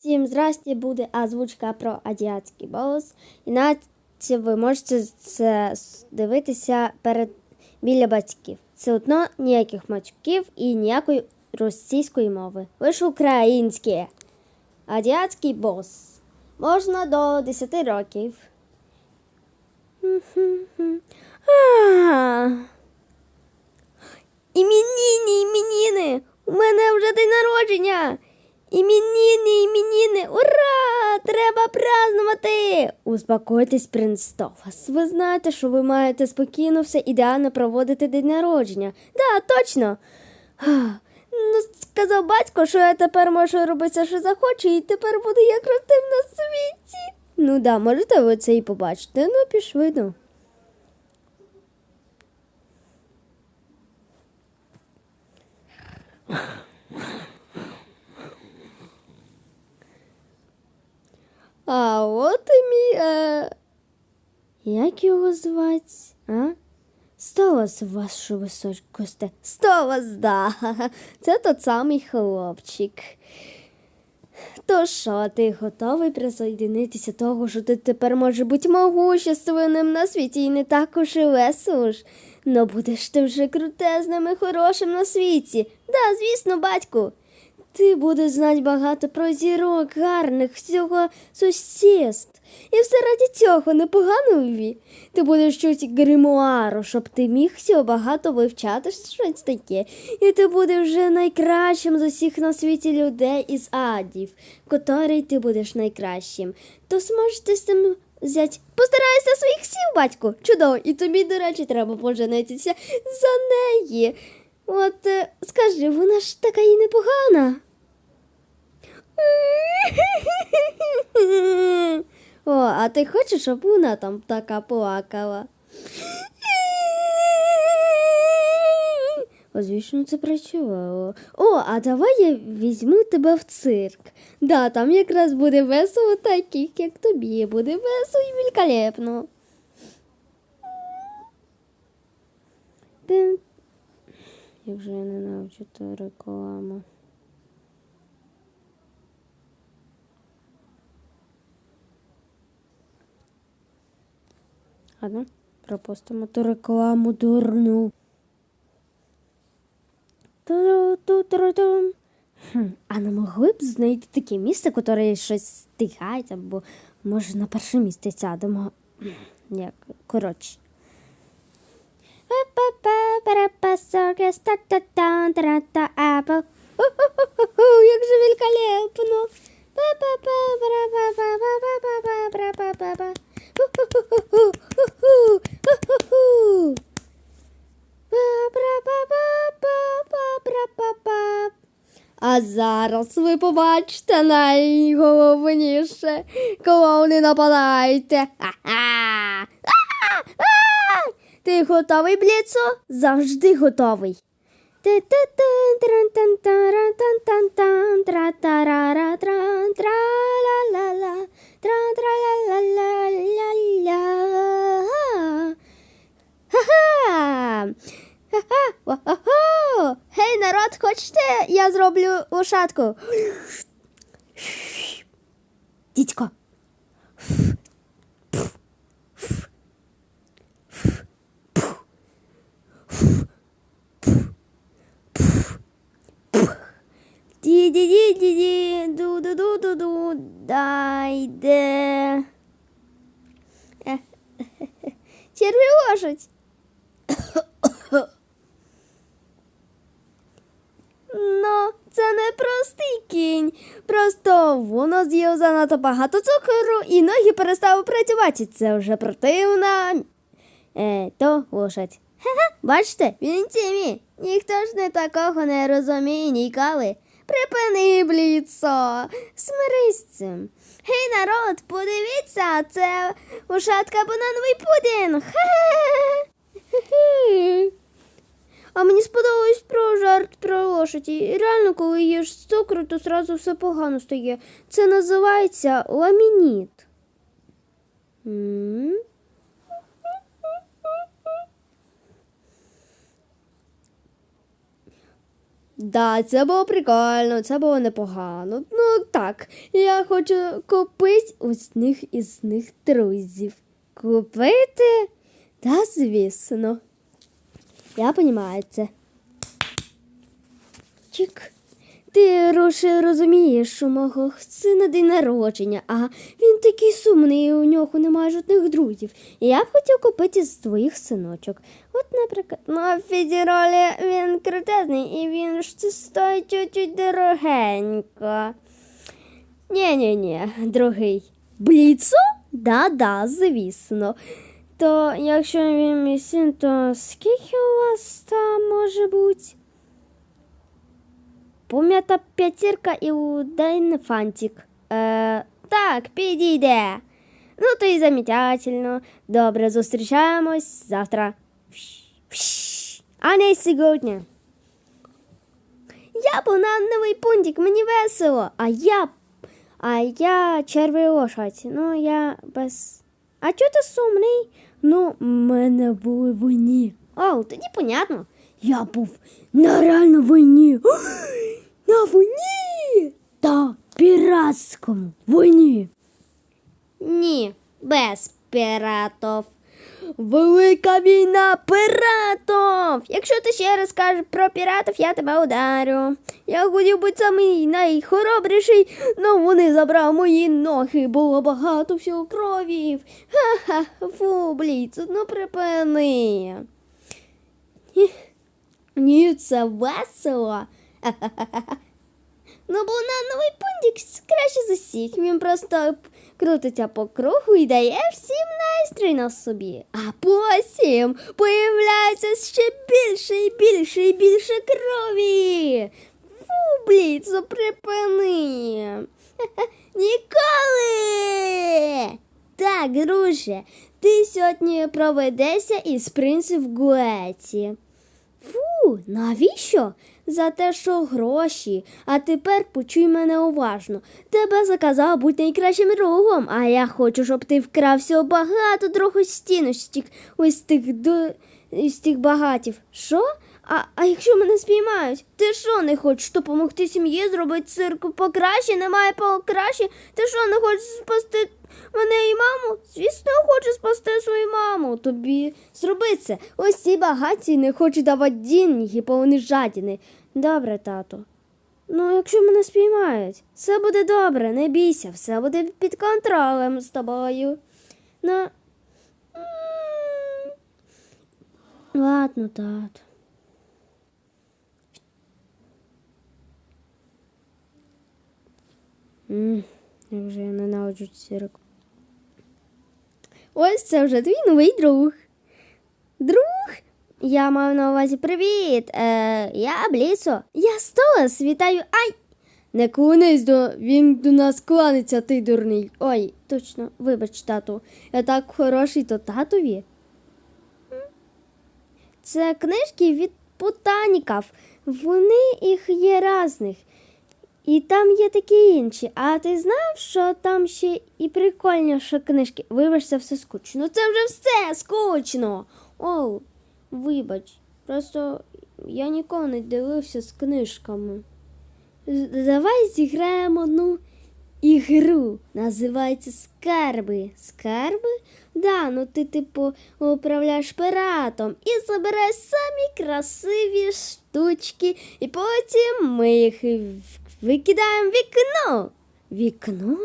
Всім здрасті буде озвучка про азіатський бос. Іначе ви можете це дивитися перед біля батьків. Це одно ніяких матюків і ніякої російської мови. Лише українське. Азіатський бос. Можна до 10 років. Іменіни, іменіни! У мене вже день народження! Іменіни, іменіни! Ура! Треба празднувати! Успокойтесь, принц Тофас. Ви знаєте, що ви маєте спокійно все ідеально проводити день народження. Да, точно. Ну, сказав батько, що я тепер можу робити, що захочу, і тепер буду як крутим на світі. Ну да, можете ви це і побачити. Ну, пішли, ну. От і мій. Е... Як його звати? А? Столас, вашу високосте. Столас, да. Це тот самий хлопчик. То що, ти готовий присоединитися того, що ти тепер може бути могущественним на світі і не також і весело ж. Ну будеш ти вже крутезним і хорошим на світі. Да, звісно, батьку. Ти будеш знати багато про зірок, гарних, всього сусідств. І все раді цього непогано Ві. Ти будеш чути гримуару, щоб ти міг всього багато вивчати щось таке. І ти будеш вже найкращим з усіх на світі людей із адів, котрий ти будеш найкращим. То зможете з цим взяти. Постарайся своїх сіл, батько. Чудово, і тобі, до речі, треба поженитися за неї. От е, скажи, вона ж така і непогана. О, а ти хочеш, щоб вона там така плакала? О, звісно, це працювало. О, а давай я візьму тебе в цирк. Да, там якраз буде весело таких, як тобі. Буде весело і великолепно. Як же я ненавиджу ту рекламу. Ладно, пропустимо ту рекламу дурну. А не могли б знайти таке місце, яке щось стигає, або може на перше місце сядемо. Як, коротше. Ху-ху-ху, Як же великолепно. А зараз ви побачите найголовніше, клоуни нападайте. Ха-ха! Готовий, Бліцо? Завжди готовий. Гей, народ, хочете, я зроблю лошадку? Дідько. Дайде. Е, Черві. Ну, це не простий кінь. Просто воно з'їв занадто багато цукру і ноги перестали працювати. Це вже противна. Е, то лошадь. Ха-ха, бачите, він тімі. Ніхто ж не такого не розуміє ніколи. Припини, бліцо, смирись цим. Гей, народ, подивіться, це ушатка банановий пудінг. Ха-ха. Хе-хе. А мені сподобалось про жарт про лошаді. Реально, коли їш цукру, то зразу все погано стає. Це називається ламініт. Да, це було прикольно, це було непогано. Ну так, я хочу купити усіх із них друзів. Купити? Та звісно. Я розумію це. Чик. Ти Роше, розумієш, що мого сина день народження, а він такий сумний, і у нього немає жодних друзів. І я б хотів купити з твоїх синочок. От, наприклад, ну, а Федеролі він крутезний, і він ж стоїть чуть-чуть дорогенько. Ні-ні-ні, другий. Бліцо? Да-да, звісно. То якщо він мій син, то скільки у вас там може бути? Пом'ята п'ятірка і один фантик. Е, так, підійде. Ну, то і замітательно. Добре, зустрічаємось завтра. Вш, вш. А не сьогодні. Я був на новий пунктик, мені весело. А я. А я червий лошадь. Ну, я без. А чого ти сумний? Ну, в мене були війні. О, тоді понятно. Я був на реально війні. Піратському війні. Ні, без піратів. Велика війна піратів! Якщо ти ще раз скажеш про піратів, я тебе ударю. Я хотів бути самий найхоробріший, але вони забрали мої ноги, було багато всього кровів. Ха-ха, фу, бліц, ну припини. Ні, Ні, це весело. Ха-ха-ха. Ну, бо на новий пундік краще з усіх. Він просто крутиться по кругу і дає всім настрій на собі. А потім появляється ще більше і більше і більше крові. Фу, бліцо, припини. Ніколи. Так, друже, ти сьогодні проведешся із принцем Гуеті. Навіщо? За те, що гроші. А тепер почуй мене уважно. Тебе заказав бути найкращим другом, а я хочу, щоб ти вкрав всього багато дрогостінності ось тих до із тих багатів. Що? А, а якщо мене спіймають? Ти що не хочеш допомогти сім'ї, зробити цирку покраще, немає покраще? Ти що не хочеш спасти мене і маму? Звісно, хочу спасти свою маму. Тобі зроби це. Ось ці багаті не хочуть давати деньги, бо вони жадіни. Добре, тато. Ну, якщо мене спіймають, все буде добре, не бійся, все буде під контролем з тобою. Ну. Ладно, тато. Як же я ненавиджу цирк. Ось це вже твій новий друг. Друг? Я маю на увазі привіт. Е, я Бліцо. Я Столас, вітаю. Ай! Не клонись до він до нас кланиться, ти дурний. Ой, точно, вибач, тату. Я так хороший, то татові. Це книжки від ботаніків. Вони їх є різних. І там є такі інші. А ти знав, що там ще і прикольніші книжки? Вибач, це все скучно. Це вже все скучно. Оу, вибач. Просто я ніколи не дивився з книжками. Давай зіграємо одну ігру. Називається Скарби. Скарби? Да, ну ти типу управляєш пиратом і забираєш самі красиві штучки, і потім ми їх викидаємо вікно. Вікно?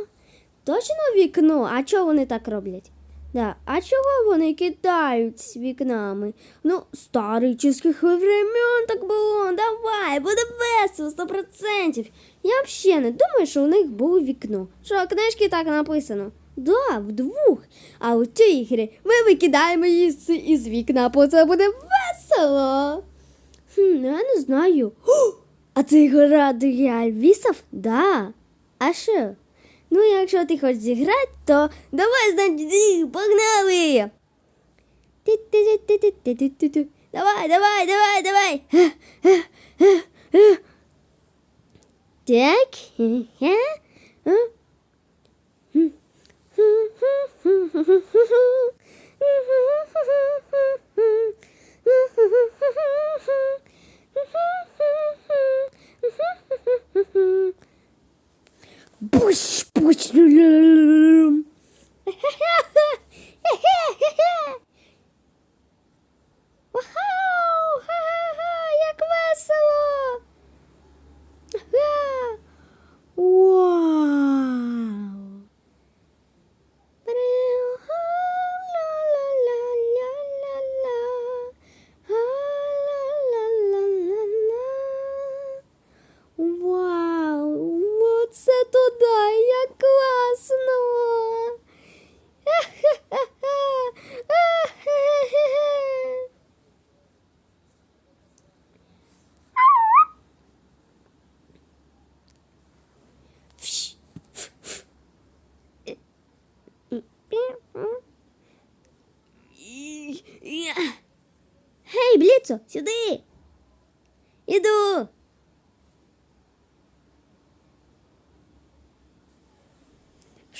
Точно вікно? А чого вони так роблять? Да. А чого вони кидають з вікнами? Ну, старичних времен так було. Давай, буде весело, сто процентів. Я взагалі не думаю, що у них було вікно. Що, книжки так написано? Да, вдвох. А у цій ігрі ми викидаємо її із вікна, бо це буде весело. Хм, я не знаю. О, а це гра для Альвісов? Да. А що? Ну, якщо ти хочеш зіграти, то давай, значить, погнали! Давай, давай, давай, давай. Так. Push, push,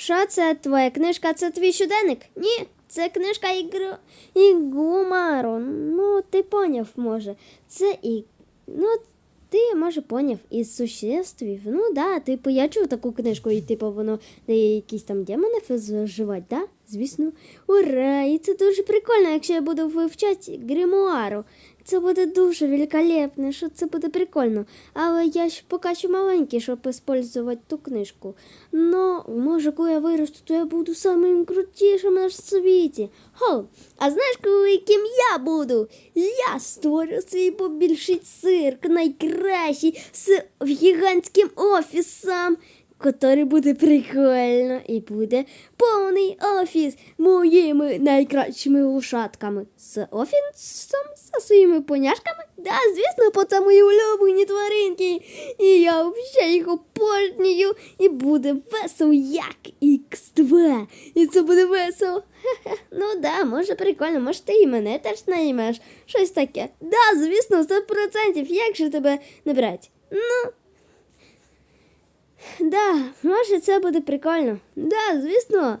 Що це твоя книжка? Це твій щоденник? Ні, це книжка ігру Ігумару. Ну, ти поняв, може. Це і. Ну, ти, може, поняв із существів. Ну да, типу, я чув таку книжку, і типу воно де якісь там демони зживать, да? Звісно. Ура! І це дуже прикольно, якщо я буду вивчати гримуару. Це буде дуже великолепно, що це буде прикольно. Але я ж поки що маленький, щоб використовувати ту книжку. Но, може, коли я виросту, то я буду самим крутішим на світі. Хо, а знаєш, коли ким я буду? Я створю свій побільший цирк, найкращий з гігантським офісом. Который буде прикольно і буде повний офіс моїми найкращими лошадками. З офісом, зі своїми поняшками. Да, звісно, бо це мої улюблені тваринки. І я взагалі їх обожнюю. І буде весело, як X2. І це буде весело. Ну да, може прикольно, може ти і мене теж наймеш. Щось таке. Да, звісно, 100%. Як же тебе не брать? Ну. Да, може це буде прикольно. Да, звісно.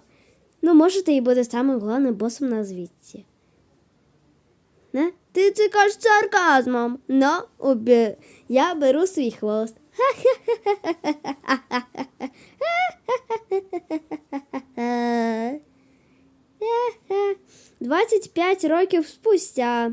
Ну, може, ти і буде самим головним босом на звідці. Не? Ти це кажеш сарказмом. Ну, обі... я беру свій хвост. 25 років спустя.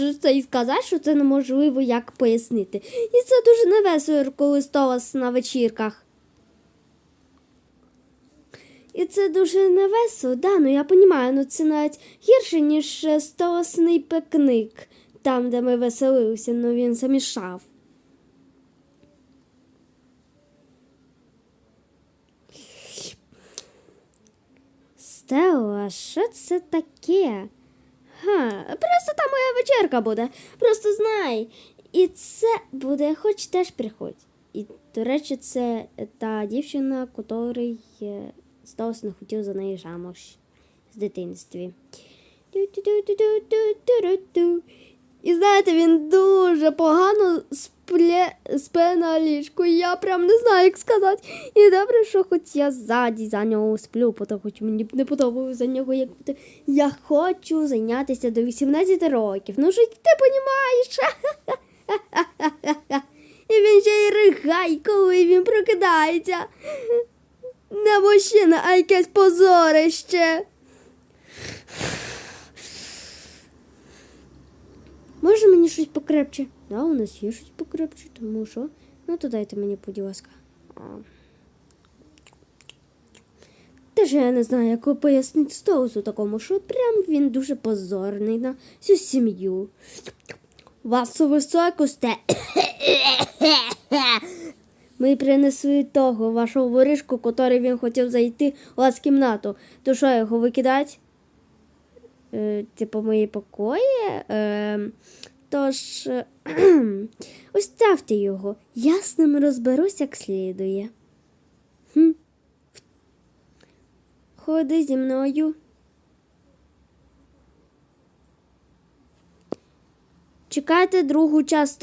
можеш це і сказати, що це неможливо як пояснити. І це дуже невесело, коли столас на вечірках. І це дуже невесело, да, ну я розумію, ну це навіть гірше, ніж е, столасний пикник, там, де ми веселилися, ну він замішав. Стелла, що це таке? Га, просто там моя вечірка буде. Просто знай. І це буде, хоч теж приходь. І, до речі, це та дівчина, котрий е, не хотів за неї жамош з дитинстві. Ту-ту-ту-ту-ту-ту-ту-ту. І знаєте, він дуже погано сплє, спе на ліжку. Я прям не знаю, як сказати. І добре, що хоч я ззаді за нього сплю, бо хоч мені б не подобалося за нього, як. Я хочу зайнятися до 18 років. Ну що ти понімаєш? І він ще й ригає, коли він прокидається. Не мужчина, а якесь позорище. Може мені щось покрепче? Да, у нас є щось покрепче, тому що. Ну, то дайте мені, будь ласка. Теж я не знаю, як пояснити Стоусу такому, що прям він дуже позорний на всю сім'ю. Вас високосте. Ми принесли того вашого воришку, котрий він хотів зайти у вас в кімнату. То що його викидати? Е, типу, мої покої? Е, Тож е, оставте його, я з ним розберусь як слідує. Хм. Ходи зі мною. Чекайте другу частину.